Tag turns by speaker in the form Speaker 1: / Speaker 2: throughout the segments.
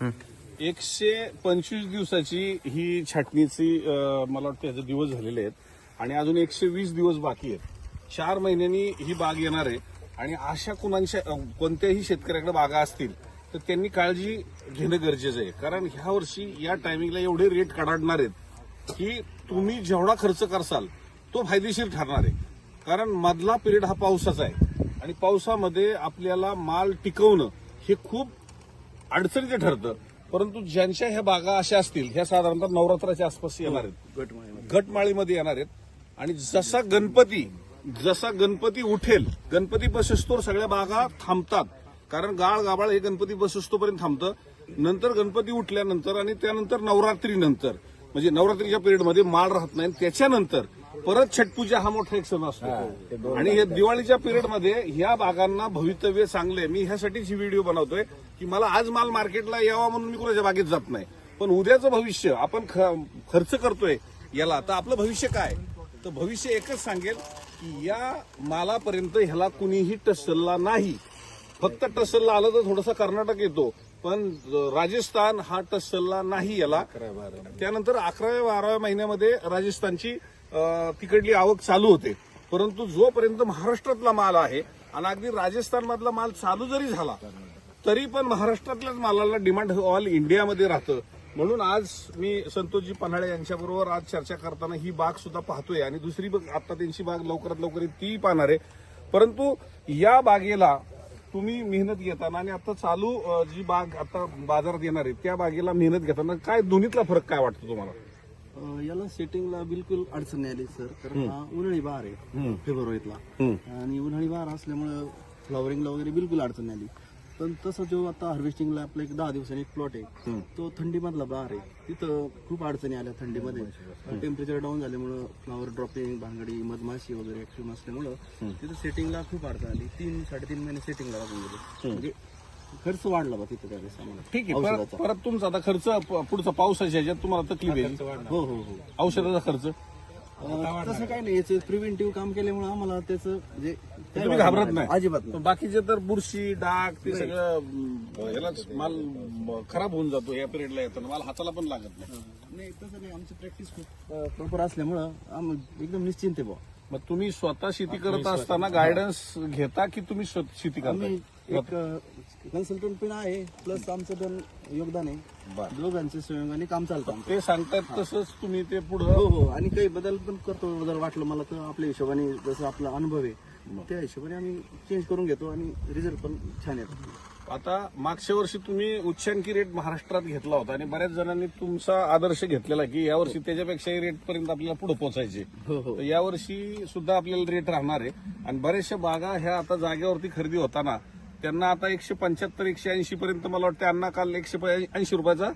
Speaker 1: एकशे पंचवीस दिवसाची ही छाटणीची मला वाटतं याचे दिवस झालेले आहेत. आणि अजून एकशे वीस दिवस बाकी आहेत. चार महिन्यांनी ही बाग येणार आहे. आणि अशा कुणांच्या कोणत्याही शेतकऱ्याकडे बागा असतील तर त्यांनी काळजी घेणं गरजेचं आहे. कारण ह्या वर्षी या टायमिंगला एवढे रेट कडाडणार आहेत की तुम्ही जेवढा खर्च करसाल तो फायदेशीर ठरणार आहे. कारण मधला पिरियड हा पावसाचा आहे. आणि पावसामध्ये आपल्याला माल टिकवणं हे खूप अडचणीचं ठरतं. परंतु ज्यांच्या ह्या बागा अशा असतील ह्या साधारणतः नवरात्राच्या आसपास येणार आहेत. घटमाळीमध्ये येणार आहेत. आणि जसा गणपती जसा गणपती उठेल गणपती बसस्तोर सगळ्या बागा थांबतात. कारण गाळ गाबाळ हे गणपती बसस्तोपर्यंत थांबतं. नंतर गणपती उठल्यानंतर आणि त्यानंतर नवरात्रीनंतर. म्हणजे नवरात्रीच्या पिरियडमध्ये माळ राहत नाही. त्याच्यानंतर परत छटपूजा हा मोठा एक सण असतो. आणि हे दिवाळीच्या पिरियडमध्ये ह्या बागांना भवितव्य चांगले. मी ह्यासाठीच ही व्हिडिओ बनवतोय की मला आज माल मार्केटला यावा म्हणून मी कोणाच्या बागेत जात नाही. पण उद्याचं भविष्य आपण खर्च करतोय याला तर आपलं भविष्य काय? तर भविष्य एकच सांगेल की या मालापर्यंत ह्याला कुणीही टसलला नाही. फक्त टसलला आलं तर थोडंसं कर्नाटक येतो पण राजस्थान हा टसलला नाही याला. त्यानंतर अकराव्या बाराव्या महिन्यामध्ये राजस्थानची तिकडली आवक चालू होते. परंतु जोपर्यंत महाराष्ट्रातला माल आहे आणि अगदी राजस्थानमधला माल चालू जरी झाला तरी पण महाराष्ट्रातल्याच मालाला डिमांड ऑल इंडियामध्ये राहतं. म्हणून आज मी संतोषजी पन्हाळे यांच्याबरोबर आज चर्चा करताना ही बाग सुद्धा पाहतोय. आणि दुसरी बाग आता त्यांची बाग लवकरात लवकर ती पाहणार आहे. परंतु या बागेला तुम्ही मेहनत घेताना आणि आता चालू जी बाग आता बाजारात येणार आहे त्या बागेला मेहनत घेताना काय दोन्हीतला फरक काय वाटतो तुम्हाला?
Speaker 2: अं, याला सेटिंगला बिलकुल अडचण नाही आली सर कारण हा उन्हाळी बहार आहे फेब्रुवारीतला. आणि उन्हाळी बहार असल्यामुळं फ्लॉवरिंगला वगैरे बिलकुल अडचण नाही आली. पण तसं जो आता हार्वेस्टिंगला आपला एक दहा दिवसांनी एक प्लॉट आहे तो थंडीमधला बहार आहे. तिथं खूप अडचणी आल्या थंडीमध्ये. टेम्परेचर डाऊन झाल्यामुळं फ्लॉवर ड्रॉपिंग भांगडी मधमाशी वगैरे ऍक्टिव्ह असल्यामुळं तिथं सेटिंगला खूप अडचण आली. तीन साडेतीन महिने सेटिंगला लागून गेले. म्हणजे खर्च वाढला बा तिथं
Speaker 1: ठीक आहे परत परत तुमचा आता खर्च प- पुढचा पावसाच्या ह्याच्यात तुम्हाला तकलीफ येईल.
Speaker 2: हो हो हो.
Speaker 1: औषधाचा खर्च?
Speaker 2: अं, तसं काही नाही याचं प्रिव्हेंटिव्ह काम केल्यामुळे आम्हाला त्याचं म्हणजे काही
Speaker 1: तुम्ही घाबरत नाही.
Speaker 2: अजिबात नाही.
Speaker 1: बाकीचे तर बुरशी डाग ते सगळं अं, यालाच माल अं, खराब होऊन जातो या पिरियडला येताना. माल हाताला पण लागत नाही.
Speaker 2: नाही तसं नाही आमची प्रॅक्टिस खूप प्रॉपर असल्यामुळं आम्ही एकदम निश्चिंत आहे बुवा.
Speaker 1: मग तुम्ही स्वतः शेती करत असताना गायडन्स घेता की तुम्ही स्व- शेती
Speaker 2: आम्ही
Speaker 1: करता
Speaker 2: एक कन्सल्टंट पण आहे प्लस आमचं पण योगदान आहे. दोघांचे सहयोगाने काम चालतं आमचं.
Speaker 1: ते सांगतात तसंच तुम्ही ते पुढं
Speaker 2: हो हो. आणि काही बदल पण करतो जर वाटलं मला तर आपल्या हिशोबाने जसं आपला अनुभव आहे त्या हिशोबाने आम्ही चेंज करून घेतो आणि रिझल्ट पण छान येतो.
Speaker 1: आता मागच्या वर्षी तुम्ही उच्चांकी रेट महाराष्ट्रात घेतला होता आणि बऱ्याच जणांनी तुमचा आदर्श घेतलेला की यावर्षी त्याच्यापेक्षाही रेट पर्यंत आपल्याला पुढे पोहोचायचे
Speaker 2: हो हो.
Speaker 1: तर यावर्षी सुद्धा आपल्याला रेट राहणार आहे. आणि बऱ्याचशा बागा ह्या आता जागेवरती खरेदी होताना त्यांना आता एकशे पंच्याहत्तर एकशे ऐंशी पर्यंत मला वाटतं अण्णा काल एकशे ऐंशी रुपयाचा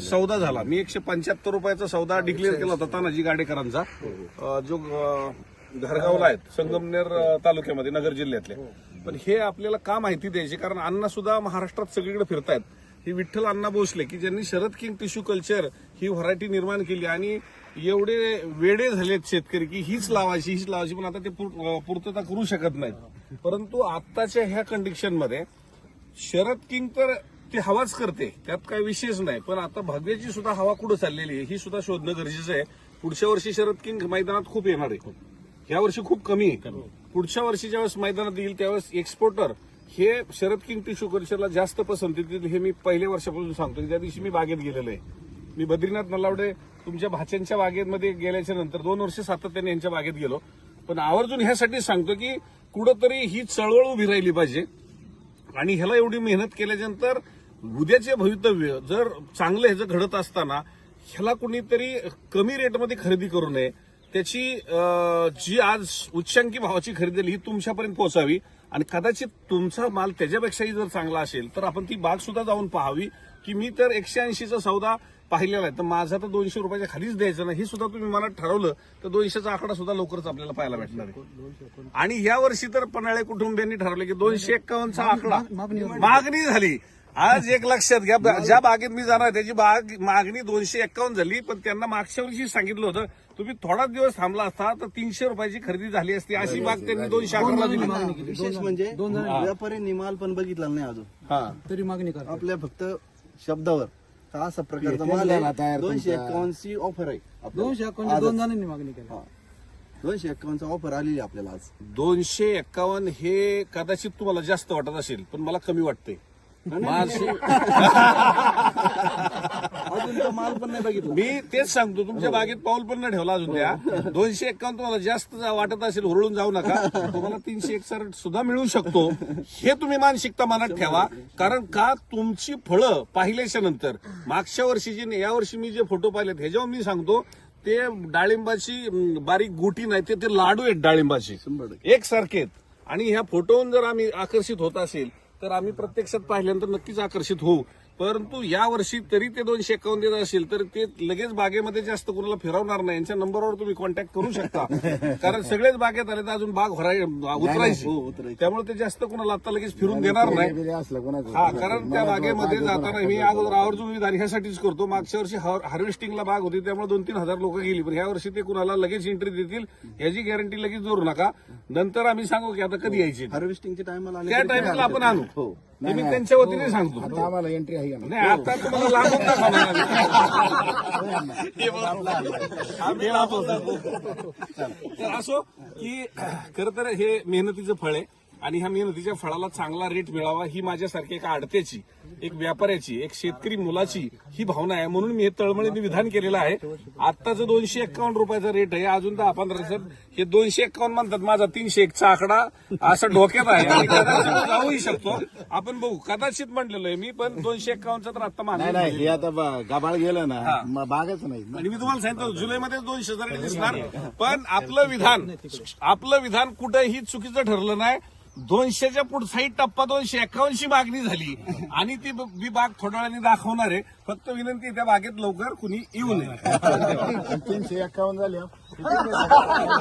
Speaker 1: सौदा झाला. मी एकशे पंच्याहत्तर रुपयाचा सौदा डिक्लेअर केला होता तानाजी गाडेकरांचा. अं, जो अं, घरगावला आहेत संगमनेर तालुक्यामध्ये नगर जिल्ह्यातले. पण हे आपल्याला का माहिती द्यायची? कारण अण्णा सुद्धा महाराष्ट्रात सगळीकडे फिरतायत. ही विठ्ठल अण्णा भोसले की ज्यांनी शरद किंग टिश्यू कल्चर ही व्हरायटी निर्माण केली आणि एवढे वेडे झालेत शेतकरी की हीच लावायची हीच लावायची पण आता ते पूर्तता करू शकत नाहीत. परंतु आत्ताच्या ह्या कंडिशनमध्ये शरद किंग तर ती हवाच करते. त्यात काही विषयच नाही. पण आता भव्याची सुद्धा हवा कुठं चाललेली आहे ही सुद्धा शोधणं गरजेचं आहे. पुढच्या वर्षी शरद किंग मैदानात खूप येणार आहे. या वर्षी खूप कमी आहे. पुढच्या वर्षी ज्यावेळेस मैदानात येईल त्यावेळेस एक्सपोर्टर हे शरद किंग टिश्यू कल्चरला जास्त पसंती देतील हे मी पहिल्या वर्षापासून सांगतो त्या दिवशी मी बागेत गेलेलो आहे. मी बद्रीनाथ नलावडे तुमच्या भाच्यांच्या बागेमध्ये गेल्याच्यानंतर दोन वर्ष सातत्याने यांच्या बागेत गेलो. पण आवर्जून ह्यासाठी सांगतो की कुठंतरी ही चळवळ उभी राहिली पाहिजे. आणि ह्याला एवढी मेहनत केल्याच्यानंतर उद्याचे भवितव्य जर चांगलं ह्याचं घडत असताना ह्याला कुणीतरी कमी रेटमध्ये खरेदी करू नये. त्याची जी आज उच्चांकी भावाची खरेदी ही तुमच्यापर्यंत पोहोचावी. आणि कदाचित तुमचा माल त्याच्यापेक्षाही जर चांगला असेल तर आपण ती बाग सुद्धा जाऊन पाहावी. की मी तर एकशे ऐंशीचा सौदा पाहिलेला आहे. तर माझा तर दोनशे रुपयाच्या खालीच द्यायचं नाही. हे सुद्धा तुम्ही मनात ठरवलं तर दोनशेचा आकडा सुद्धा लवकरच आपल्याला पाहायला भेटणार आहे. आणि या वर्षी तर पन्हाळे कुटुंबियांनी ठरवलं की दोनशे एक्कावन्नचा आकडा. मागणी झाली. आज एक लक्षात घ्या ज्या बागेत मी जाणार त्याची बाग मागणी दोनशे एक्कावन्न झाली पण त्यांना मागच्या वर्षी सांगितलं होतं तुम्ही थोडाच दिवस थांबला असता तर तीनशे रुपयाची खरेदी झाली असती. अशी बाग त्यांनी दोनशे अकराला दिली.
Speaker 2: विशेष म्हणजे व्यापाऱ्यांनी माल पण बघितला नाही अजून.
Speaker 1: हा.
Speaker 3: तरी मागणी करा
Speaker 2: आपल्या फक्त शब्दावर. का असा प्रकारचा
Speaker 3: हे
Speaker 2: माल आहे
Speaker 3: तयार
Speaker 2: दोनशे
Speaker 3: तुमचा.
Speaker 2: एक्कावन्नची ऑफर आहे आपल्याला.
Speaker 4: दोनशे
Speaker 2: आज-
Speaker 4: दोन जणांनी मागणी केली
Speaker 2: हा. दोनशे एक्कावन्नचा ऑफर आलेली आहे आपल्याला आज
Speaker 1: दोनशे एक्कावन्न हे कदाचित तुम्हाला जास्त वाटत असेल पण मला कमी वाटते माझे
Speaker 2: अजून तो माल पण नाही बघितला.
Speaker 1: मी तेच सांगतो तुमच्या बागेत पाऊल पण नाही ठेवला अजून त्या दोनशे एक्कावन्न तुम्हाला जास्त जा- वाटत असेल हुरळून जाऊ नका. तुम्हाला तीनशे एकसष्ट सुद्धा मिळू शकतो. हे तुम्ही मानसिकता मनात ठेवा. कारण का? तुमची फळं पाहिल्याच्या नंतर मागच्या वर्षीची आणि या वर्षी मी जे फोटो पाहिलेत ह्याच्यावर मी सांगतो ते डाळिंबाची बारीक गोटी नाही ते ते लाडू आहेत डाळिंबाची.
Speaker 2: शंभर टक्के.
Speaker 1: एकसारखे आहेत. आणि ह्या फोटोवरून जर आम्ही आकर्षित होत असेल तर आम्ही प्रत्यक्षात पाहिल्यानंतर नक्कीच आकर्षित होऊ. परंतु या वर्षी तरी ते दोनशे एकावन्न देत असेल तर ते लगेच बागेमध्ये जास्त कुणाला फिरवणार नाही. यांच्या नंबरवर तुम्ही कॉन्टॅक्ट करू शकता. कारण सगळेच बागेत आले तर अजून बाग
Speaker 2: हो,
Speaker 1: उतरायची. त्यामुळे ते जास्त कुणाला आता लगेच फिरून देणार नाही. हा कारण त्या बागेमध्ये जाताना मी अगोदर आवर्जून विधान ह्यासाठीच करतो. मागच्या वर्षी हार्वेस्टिंगला बाग होती त्यामुळे दोन तीन हजार लोक गेली. पण ह्या वर्षी ते कुणाला लगेच एंट्री देतील याची गॅरंटी लगेच जोरू नका. नंतर आम्ही सांगू की आता कधी यायची
Speaker 2: हार्वेस्टिंगच्या टायमाला
Speaker 1: त्या टाइमला आपण आणू.
Speaker 2: नाही. हो
Speaker 1: हे मी त्यांच्या वतीने सांगतो
Speaker 3: आता आम्हाला एंट्री आहे का नाही?
Speaker 1: नाही आता तुम्हाला आम्ही लांबून दाखवू. तर असो की खर तर हे मेहनतीचं फळ आहे आणि ह्या मेहनतीच्या फळाला चांगला रेट मिळावा ही माझ्यासारखी एका आडत्याची एक व्यापाऱ्याची एक शेतकरी मुलाची ही भावना आहे. म्हणून मी हे तळमळीने विधान केलेलं आहे. आत्ताचं दोनशे एक्कावन्न रुपयाचा रेट आहे अजून दहा पंधरा दिवसात हे दोनशे एक्कावन्न म्हणतात माझा तीनशे एकचा आकडा असा डोक्यात आहे. आणि कदाचित तो जाऊही शकतो. आपण बघू. कदाचित म्हणलेलो आहे मी पण दोनशे एक्कावन्नचा तर आता
Speaker 3: नाही
Speaker 1: माझा
Speaker 3: नाही हे आता ब- गबाळ गेलं ना बागच नाही.
Speaker 1: आणि मी तुम्हाला सांगितलं जुलैमध्ये दोनशे हजार दिसणार पण आपलं विधान आपलं विधान कुठेही चुकीचं ठरलं नाही. दोनशेच्या पुढचाही टप्पा दोनशे एक्कावन्नची मागणी झाली. आणि ती मी बाग थोड्या वेळाने दाखवणार आहे. फक्त विनंती त्या बागेत लवकर कुणी येऊ नये.
Speaker 3: तीनशे एक्कावन्न झाले